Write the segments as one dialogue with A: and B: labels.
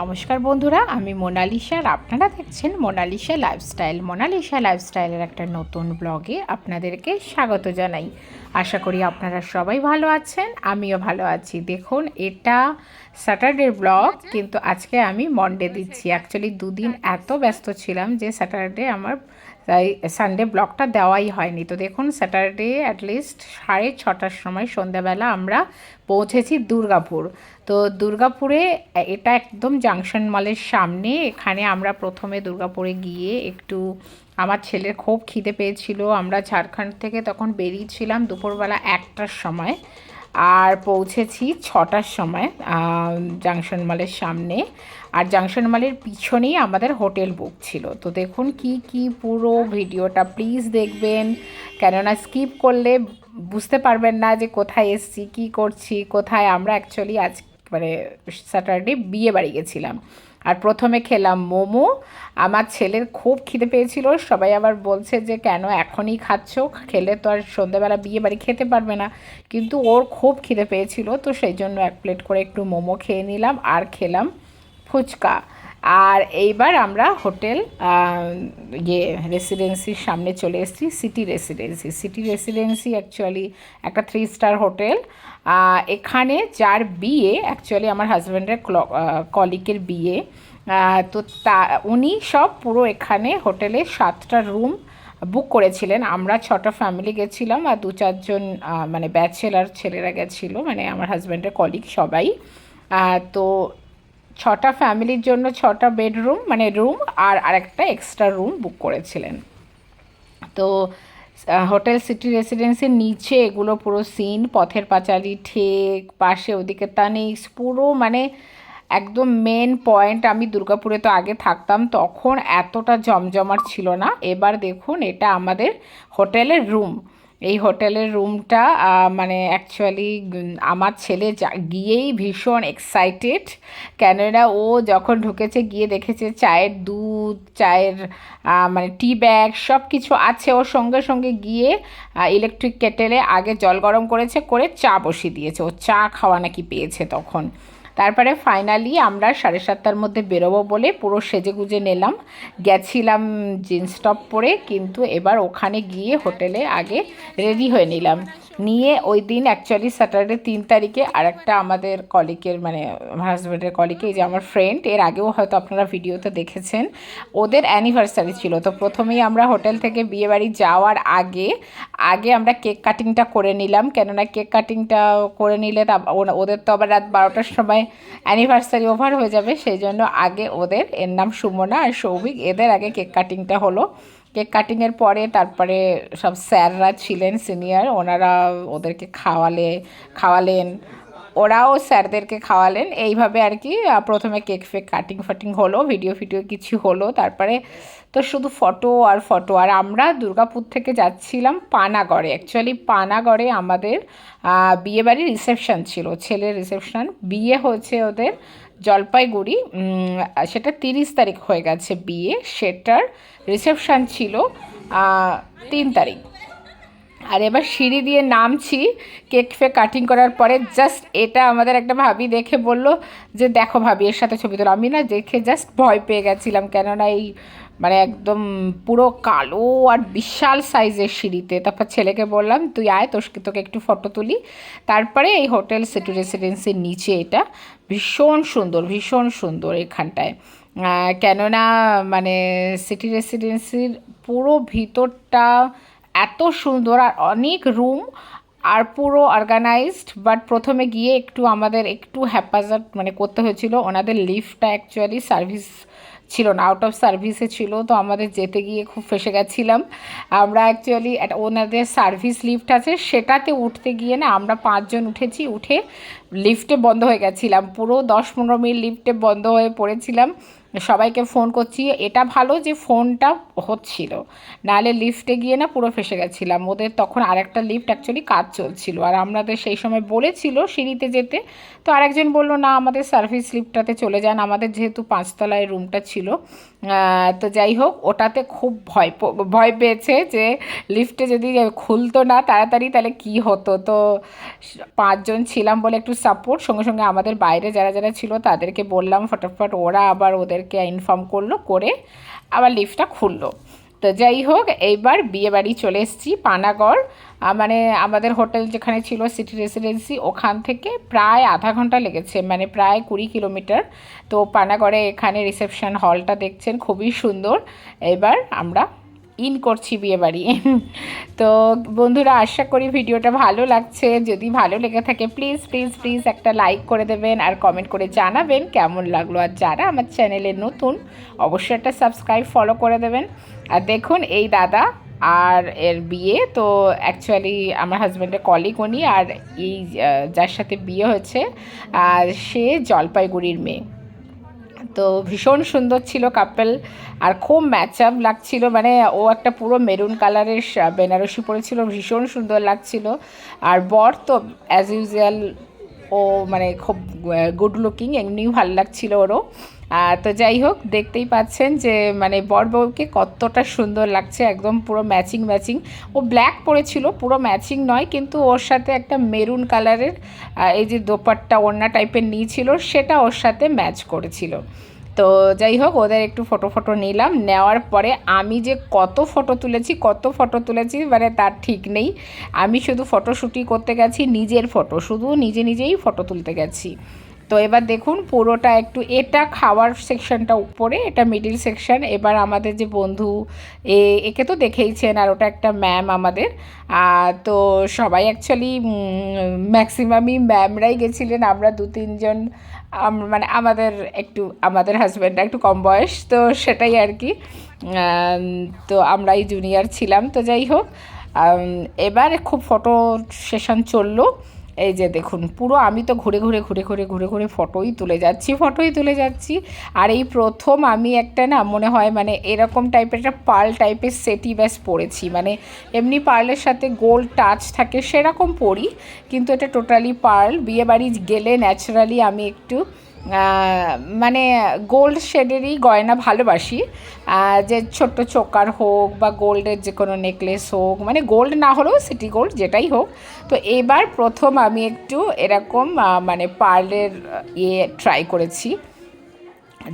A: নমস্কার বন্ধুরা, আমি মোনালিসা আর আপনারা দেখছেন মোনালিসা লাইফস্টাইল মোনালিসা লাইফস্টাইলের একটা নতুন ব্লগে আপনাদেরকে স্বাগত জানাই। আশা করি আপনারা সবাই ভালো আছেন, আমিও ভালো আছি। দেখুন, এটা স্যাটারডে ব্লগ কিন্তু আজকে আমি মন্ডে দিচ্ছি। অ্যাকচুয়ালি দুদিন এত ব্যস্ত ছিলাম যে স্যাটারডে আমার তাই সানডে ব্লগটা দেওয়াই হয়নি। তো দেখুন স্যাটারডে অ্যাটলিস্ট সাড়ে ছটার সময় সন্ধ্যাবেলা আমরা পৌঁছেছি দুর্গাপুর। তো দুর্গাপুরে এটা একদম জাংশন মলের সামনে। এখানে আমরা প্রথমে দুর্গাপুরে গিয়ে একটু আমার ছেলের খুব খিদে পেয়েছিল। আমরা ঝাড়খণ্ড থেকে তখন বেরিয়েছিলাম দুপুরবেলা একটার সময়। আর পৌঁছেছি ছটার সময় জাংশন মলের সামনে। আর জাংশন মলের পিছনেই আমাদের হোটেল বুক ছিল। তো দেখুন কি কি পুরো ভিডিওটা প্লিজ দেখবেন। কেননা স্কিপ করলে বুঝতে পারবেন না যে কোথায় এসছি, কি করছি, কোথায় আমরা অ্যাকচুয়ালি আজ মানে স্যাটারডে বিয়ে বাড়ি গেছিলাম। আর প্রথমে খেলাম মোমো। আমার ছেলের খুব খিদে পেয়েছিল, সবাই আবার বলছে যে, কেন এখনই খাচ্ছ? খেলে তো আর সন্ধ্যেবেলা বিয়ে বাড়ি খেতে পারবে না। কিন্তু ওর খুব খিদে পেয়েছিল, তো সেই জন্য এক প্লেট করে একটু মোমো খেয়ে নিলাম আর খেলাম ফুচকা। আর এইবার আমরা হোটেল ইয়ে রেসিডেন্সির সামনে চলে এসেছি city residency city residency actually একটা থ্রি স্টার হোটেল এখানে যার বিয়ে অ্যাকচুয়ালি আমার হাজব্যান্ডের কলিকের বিয়ে। তো তা, উনি সব পুরো এখানে হোটেলে সাতটা রুম বুক করেছিলেন। আমরা ছটা ফ্যামিলি গেছিলাম আর দু চারজন মানে ব্যাচেলার ছেলেরা গেছিল মানে আমার হাজব্যান্ডের কলিগ সবাই। তো ছটা ফ্যামিলির জন্য ছটা বেডরুম মানে রুম আর আরেকটা এক্সট্রা রুম বুক করেছিলেন। তো হোটেল সিটি রেসিডেন্সির নিচে এগুলো পুরো সিন, পথের পাঁচালি ঠেক, পাশে ওদিকে তানিক্স, পুরো মানে একদম মেন পয়েন্ট আমি দুর্গাপুরে তো আগে থাকতাম, তখন এতটা জমজমাট ছিল না। এবার দেখুন, এটা আমাদের হোটেলের রুম। এই হোটেলের রুমটা মানে অ্যাকচুয়ালি আমার ছেলে গিয়েই ভীষণ এক্সাইটেড কেননা ও যখন ঢুকেছে, গিয়ে দেখেছে চায়ের দুধ, চায়ের মানে টি ব্যাগ সব কিছু আছে। ওর সঙ্গে সঙ্গে গিয়ে ইলেকট্রিক কেটেলে আগে জল গরম করেছে, করে চা বসিয়ে দিয়েছে। ও চা খাওয়া নাকি পেয়েছে তখন। তারপরে ফাইনালি আমরা সাড়ে সাতটার মধ্যে বেরোবো বলে পুরো সেজে গুজে নিলাম। গেছিলাম জিন্স টপ পরে, কিন্তু এবার ওখানে গিয়ে হোটেলে আগে রেডি হয়ে নিলাম। নিয়ে ওই দিন অ্যাকচুয়ালি স্যাটারডে তিন তারিখে আরেকটা আমাদের কলিকের মানে হাজব্যান্ডের কলিকে যে আমার ফ্রেন্ড এর আগেও হয়তো আপনারা ভিডিওতে দেখেছেন, ওদের অ্যানিভার্সারি ছিল। তো প্রথমেই আমরা হোটেল থেকে বিয়েবাড়ি যাওয়ার আগে আগে আমরা কেক কাটিংটা করে নিলাম। কেননা কেক কাটিংটা করে নিলে ওদের তো আবার রাত বারোটার সময় অ্যানিভার্সারি ওভার হয়ে যাবে। সেই জন্য আগে ওদের, এর নাম সুমনা আর সৌভিক, এদের আগে কেক কাটিংটা হলো। কেক কাটিংয়ের পরে তারপরে সব স্যাররা ছিলেন সিনিয়র, ওনারা ওদেরকে খাওয়ালে, খাওয়ালেন। ওরাও স্যারদেরকে খাওয়ালেন। এইভাবে আর কি প্রথমে কেক ফেক কাটিং ফাটিং হলো, ভিডিও ফিডিও কিছু হলো। তারপরে তো শুধু ফটো আর ফটো। আর আমরা দুর্গাপুর থেকে যাচ্ছিলাম পানাগড়ে। অ্যাকচুয়ালি পানাগড়ে আমাদের বিয়েবাড়ির রিসেপশন ছিল, ছেলের রিসেপশন বিয়ে হয়েছে ওদের জলপাইগুড়ি সেটা তিরিশ তারিখ হয়ে গেছে বিয়ে, সেটার রিসেপশান ছিল তিন তারিখ। আর এবার সিঁড়ি দিয়ে নামছি, কেক ফে কাটিং করার পরে জাস্ট এটা আমাদের একটা ভাবি দেখে বলল যে, দেখো ভাবি, এর সাথে ছবি তোলো। আমি না দেখে জাস্ট ভয় পেয়ে গেছিলাম, কেননা এই মানে একদম পুরো কালো আর বিশাল সাইজের সিঁড়িতে। তারপর ছেলেকে বললাম, তুই আয়, তোর তোকে একটু ফটো তুলি। তারপরে এই হোটেল সিটি রেসিডেন্সির নিচে এটা। ভীষণ সুন্দর ভীষণ সুন্দর এখানটায়। কেননা মানে সিটি রেসিডেন্সির পুরো ভিতরটা এত সুন্দর আর অনেক রুম আর পুরো অর্গানাইজড বাট প্রথমে গিয়ে একটু আমাদের একটু হ্যাপাজার্ট মানে করতে হয়েছিল ওনাদের লিফটটা অ্যাকচুয়ালি সার্ভিস ছিল না আউট অফ সার্ভিসে ছিল, তো আমাদের যেতে গিয়ে খুব ফেসে গেছিলাম। আমরা অ্যাকচুয়ালি ওনাদের সার্ভিস লিফট আছে, সেটাতে উঠতে গিয়ে না আমরা পাঁচজন উঠেছি, উঠে লিফটে বন্ধ হয়ে গেছিলাম। পুরো দশ পনেরো মিনিট লিফটে বন্ধ হয়ে পড়েছিলাম। সবাইকে ফোন করছি, এটা ভালো যে ফোনটা হচ্ছিল। নাহলে লিফটে গিয়ে না পুরো ফেসে গেছিলাম। ওদের তখন আরেকটা লিফট অ্যাকচুয়ালি কাজ চলছিল। আর আমাদের সেই সময় বলেছিল সিঁড়িতে যেতে। তো আরেকজন বলল, না, আমাদের সার্ভিস লিফটটাতে চলে যান। আমাদের যেহেতু পাঁচতলায় রুমটা ছিল তো যাই হোক, ওটাতে খুব ভয় ভয় পেয়েছে যে লিফটে যদি খুলতো না তাড়াতাড়ি, তাহলে কি হতো? তো পাঁচজন ছিলাম বলে একটু সাপোর্ট সঙ্গে সঙ্গে আমাদের বাইরে যারা যারা ছিল তাদেরকে বললাম, ফটাফট ওরা আবার ওদেরকে ইনফর্ম করল, করে আবার লিফটটা খুললো। তো যাই হোক, এইবার বিয়ে বাড়ি চলে এসেছি পানাগড়। মানে আমাদের হোটেল যেখানে ছিল সিটি রেসিডেন্সি, ওখান থেকে প্রায় আধা ঘণ্টা লেগেছে মানে প্রায় কুড়ি কিলোমিটার। তো পানাগড়ে এখানে রিসেপশন হলটা দেখছেন, খুবই সুন্দর। এবার আমরা ইন করছি বিয়ে বাড়ি। তো বন্ধুরা, আশা করি ভিডিওটা ভালো লাগছে। যদি ভালো লেগে থাকে প্লিজ প্লিজ প্লিজ একটা লাইক করে দেবেন আর কমেন্ট করে জানাবেন কেমন লাগল। আর যারা আমার চ্যানেলে নতুন, অবশ্যই একটা সাবস্ক্রাইব ফলো করে দেবেন। আর দেখুন, এই দাদা আর এর বিয়ে, তো অ্যাকচুয়ালি আমার হাজব্যান্ডের কলিগ উনি আর এই যার সাথে বিয়ে হয়েছে, আর সে জলপাইগুড়ির মেয়ে। তো ভীষণ সুন্দর ছিল কাপেল আর খুব ম্যাচ আপ লাগছিল। মানে ও একটা পুরো মেরুন কালারের বেনারসি পরেছিল, ভীষণ সুন্দর লাগছিল। আর বর তো অ্যাজ ইউজুয়াল ও মানে খুব গুড লুকিং এমনিও ভালো লাগছিল ওরও। তো যাই হোক, দেখতেই পাচ্ছেন যে মানে বর বউকে কতটা সুন্দর লাগছে, একদম পুরো ম্যাচিং ম্যাচিং ও ব্ল্যাক পরেছিল, পুরো ম্যাচিং নয়, কিন্তু ওর সাথে একটা মেরুন কালারের এই যে দোপাট্টা ওড়না টাইপের নিয়েছিল, সেটা ওর সাথে ম্যাচ করেছিল। তো যাই হোক, ওদের একটু ফটো ফটো নিলাম। নেওয়ার পরে আমি যে কত ফটো তুলেছি, কত ফটো তুলেছি মানে তার ঠিক নেই। আমি শুধু ফটোশ্যুটই করতে গেছি, নিজের ফটো শুধু নিজে নিজেই ফটো তুলতে গেছি। তো এবার দেখুন পুরোটা একটু, এটা খাওয়ার সেকশনটা উপরে, এটা মিডিল সেকশন এবার আমাদের যে বন্ধু, এ, একে তো দেখেইছেন, আর ওটা একটা ম্যাম আমাদের। তো সবাই অ্যাকচুয়ালি ম্যাক্সিমামই ম্যামরাই গেছিলেন, আমরা দু তিনজন মানে আমাদের একটু, আমাদের হাজব্যান্ডটা একটু কম বয়স, তো সেটাই আর কি। তো আমরাই জুনিয়র ছিলাম, তো যাই হোক। এবার খুব ফটো সেশন চলল। এই যে দেখুন, পুরো আমি তো ঘুরে ঘুরে ঘুরে ঘুরে ঘুরে ঘুরে ফটোই তুলে যাচ্ছি, ফটোই তুলে যাচ্ছি। আর এই প্রথম আমি একটা না মনে হয় মানে এরকম টাইপের একটা পার্ল টাইপের সেটি ব্যাস পরেছি। মানে এমনি পার্লের সাথে গোল্ড টাচ থাকে সেরকম পরি, কিন্তু এটা টোটালি পার্ল। বিয়েবাড়ি গেলে ন্যাচারালি আমি একটু মানে গোল্ড শেডেরই গয়না ভালোবাসি। যে ছোট্ট চোকার হোক বা গোল্ডের যে কোনো নেকলেস হোক মানে গোল্ড না হলেও সিটি গোল্ড যেটাই হোক। তো এবার প্রথম আমি একটু এরকম মানে পার্লের ইয়ে ট্রাই করেছি।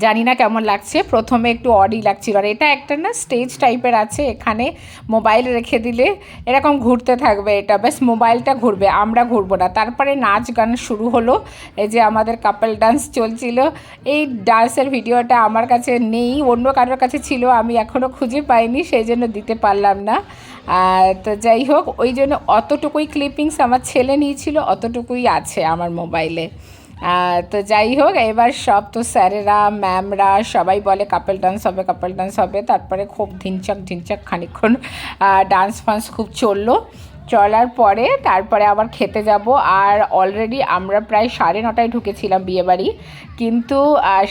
A: জানি না কেমন লাগছে। প্রথমে একটু অডি লাগছিল। আর এটা একটা না স্টেজ টাইপের আছে, এখানে মোবাইল রেখে দিলে এরকম ঘুরতে থাকবে এটা। ব্যাস মোবাইলটা ঘুরবে, আমরা ঘুরবো না। তারপরে নাচ গান শুরু হলো, এই যে আমাদের কাপল ডান্স চলছিল। এই ডান্সের ভিডিওটা আমার কাছে নেই, অন্য কারোর কাছে ছিল, আমি এখনও খুঁজে পাইনি সেই জন্য দিতে পারলাম না। তো যাই হোক, ওই জন্য অতটুকুই ক্লিপিংস আমার ছেলে নিয়েছিল, অতটুকুই আছে আমার মোবাইলে তো যাই হোক, এবার সব তো স্যারেরা, ম্যামরা সবাই বলে কাপল ডান্স হবে কাপল ডান্স হবে। তারপরে খুব ঢিনচাক ঢিনচাক খানিক্ষণ ডান্স ফান্স খুব চলল। চলার পরে তারপরে আবার খেতে যাব। আর অলরেডি আমরা প্রায় সাড়ে নটায় ঢুকেছিলাম বিয়েবাড়ি। কিন্তু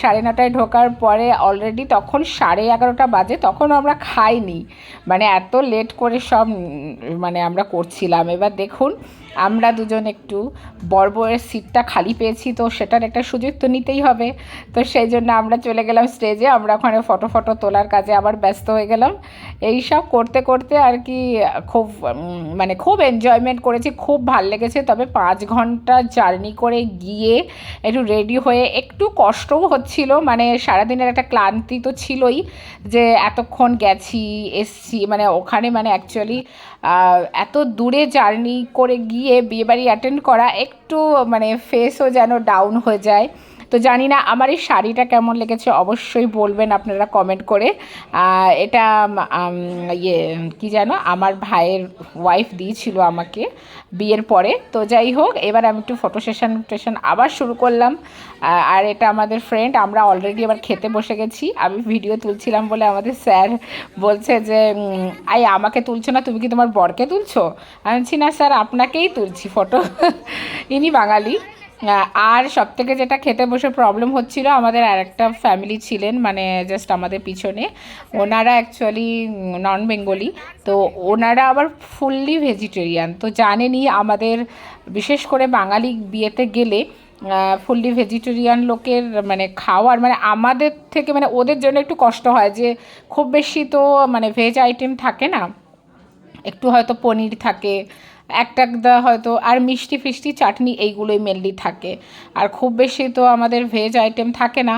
A: সাড়ে নটায় ঢোকার পরে অলরেডি তখন সাড়ে এগারোটা বাজে, তখন আমরা খাইনি। মানে এত লেট করে সব মানে আমরা করছিলাম। এবার দেখুন, আমরা দুজন একটু বড় বউয়ের সিটটা খালি পেয়েছি, তো সেটার একটা সুযোগ তো নিতেই হবে। তো সেই জন্য আমরা চলে গেলাম স্টেজে আমরা ওখানে ফটো ফটো তোলার কাজে আবার ব্যস্ত হয়ে গেলাম। এই সব করতে করতে আর কি খুব মানে খুব এনজয়মেন্ট করেছি, খুব ভালো লেগেছে। তবে পাঁচ ঘণ্টা জার্নি করে গিয়ে একটু রেডি হয়ে একটু কষ্টও হচ্ছিল মানে সারাদিনের একটা ক্লান্তি তো ছিলই যে এতক্ষণ গেছি, এসছি মানে ওখানে মানে অ্যাকচুয়ালি এত দূরে জার্নি করে গিয়ে বিয়েবাড়ি অ্যাটেন্ড করা একটু মানে ফেসও যেন ডাউন হয়ে যায়। তো জানি না আমার এই শাড়িটা কেমন লেগেছে, অবশ্যই বলবেন আপনারা কমেন্ট করে। এটা ইয়ে কী জানো আমার ভাইয়ের ওয়াইফ দিয়েছিল আমাকে বিয়ের পরে। তো যাই হোক, এবার আমি একটু ফটো সেশন টেশন আবার শুরু করলাম। আর এটা আমাদের ফ্রেন্ড আমরা অলরেডি আবার খেতে বসে গেছি। আমি ভিডিও তুলছিলাম বলে আমাদের স্যার বলছে যে আই আমাকে তুলছো না, তুমি কি তোমার বরকে তুলছো? আমি না স্যার, আপনাকেই তুলছি ফটো ইনি বাঙালি। আর সব থেকে যেটা খেতে বসে প্রবলেম হচ্ছিল, আমাদের আর একটা ফ্যামিলি ছিলেন মানে জাস্ট আমাদের পিছনে। ওনারা অ্যাকচুয়ালি নন বেঙ্গলি তো ওনারা আবার ফুললি ভেজিটেরিয়ান তো জানেনই আমাদের, বিশেষ করে বাঙালি বিয়েতে গেলে ফুললি ভেজিটেরিয়ান লোকের মানে খাওয়ার মানে আমাদের থেকে মানে ওদের জন্য একটু কষ্ট হয় যে, খুব বেশি তো মানে ভেজ আইটেম থাকে না। একটু হয়তো পনির থাকে একটা হয়তো আর মিষ্টি ফিষ্টি চাটনি এইগুলোই মেনলি থাকে। আর খুব বেশি তো আমাদের ভেজ আইটেম থাকে না।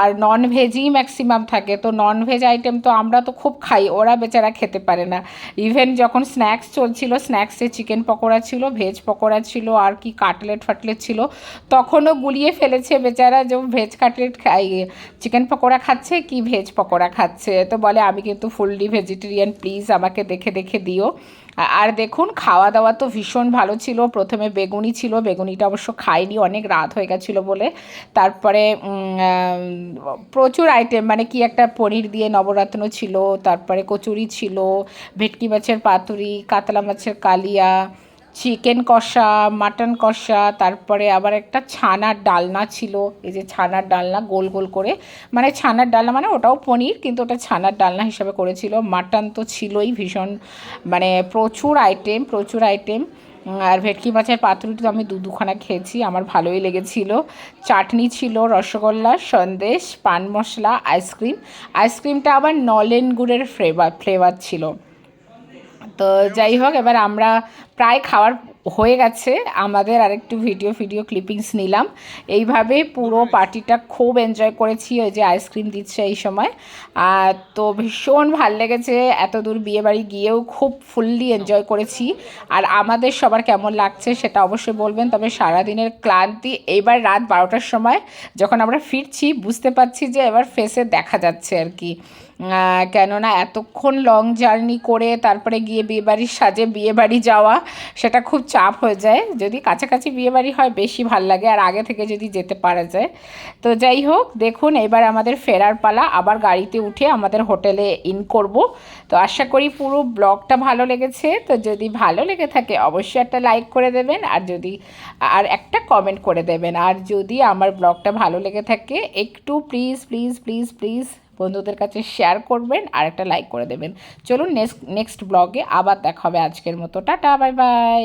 A: আর নন ভেজই ম্যাক্সিমাম থাকে। তো নন ভেজ আইটেম তো আমরা তো খুব খাই, ওরা বেচারা খেতে পারে না। ইভেন যখন স্ন্যাক্স চলছিল স্ন্যাক্সে চিকেন পকোড়া ছিল ভেজ পকোড়া ছিল, আর কি কাটলেট ফাটলেট ছিল, তখনও গুলিয়ে ফেলেছে বেচারা যে ভেজ কাটলেট খাই চিকেন পকোড়া খাচ্ছে কি ভেজ পকোড়া খাচ্ছে? তো বলে, আমি কিন্তু ফুললি ভেজিটেরিয়ান প্লিজ আমাকে দেখে দেখে দিও। আর দেখুন খাওয়া দাওয়া তো ভীষণ ভালো ছিল। প্রথমে বেগুনি ছিল, বেগুনিটা অবশ্য খাইনি, অনেক রাত হয়ে গেছিল বলে। তারপরে প্রচুর আইটেম মানে কি একটা পনির দিয়ে নবরত্ন ছিল, তারপরে কচুরি ছিল, ভেটকি মাছের পাতুরি, কাতলা মাছের কালিয়া চিকেন কষা, মাটন কষা, তারপরে আবার একটা ছানার ডালনা ছিল। এই যে ছানার ডালনা গোল গোল করে মানে ছানার ডালনা মানে ওটাও পনির, কিন্তু ওটা ছানার ডালনা হিসাবে করেছিল। মাটন তো ছিলই ভীষণ মানে প্রচুর আইটেম প্রচুর আইটেম আর ভেটকি মাছের পাতুরিটা তো আমি দু দুখানা খেয়েছি, আমার ভালোই লেগেছিল। চাটনি ছিল রসগোল্লা, সন্দেশ, পান মশলা আইসক্রিম আইসক্রিমটা আবার নলেন গুড়ের ফ্লেভার ফ্লেভার ছিল। তো যাই হোক এবার আমরা প্রায় খাওয়ার হয়ে গেছে। আমাদের আরেকটু ভিডিও ভিডিও ক্লিপিংস নিলাম। এইভাবে পুরো পার্টিটা খুব এনজয় করেছি ওই যে আইসক্রিম দিচ্ছে এই সময়। আর তো ভীষণ ভালো লেগেছে এত দূর বিয়েবাড়ি গিয়েও খুব ফুললি এনজয় করেছি। আর আমাদের সবার কেমন লাগছে সেটা অবশ্যই বলবেন তবে সারাদিনের ক্লান্তি এইবার রাত বারোটার সময় যখন আমরা ফিরছি বুঝতে পারছি যে এবার ফেসে দেখা যাচ্ছে আর কি। কেননা এতক্ষণ লং জার্নি করে তারপরে গিয়ে বিয়েবাড়ির সাজে বিয়েবাড়ি যাওয়া, সেটা খুব চাপ হয়ে যায়। যদি কাছাকাছি বিয়েবাড়ি হয়, বেশি ভালো লাগে, আর আগে থেকে যদি যেতে পারা যায়। তো যাই হোক, দেখুন, এবার আমাদের ফেরার পালা, আবার গাড়িতে উঠে আমাদের হোটেলে ইন করব। তো আশা করি পুরো ব্লগটা ভালো লেগেছে। তো যদি ভালো লেগে থাকে, অবশ্যই একটা লাইক করে দেবেন, আর যদি, আর একটা কমেন্ট করে দেবেন। আর যদি আমার ব্লগটা ভালো লেগে থাকে, একটু প্লিজ প্লিজ প্লিজ প্লিজ বন্ধুদের কাছে শেয়ার করবেন আর একটা লাইক করে দেবেন। চলুন নেক্সট নেক্সট ব্লগে আবার দেখা হবে আজকের মতো। Tata bye bye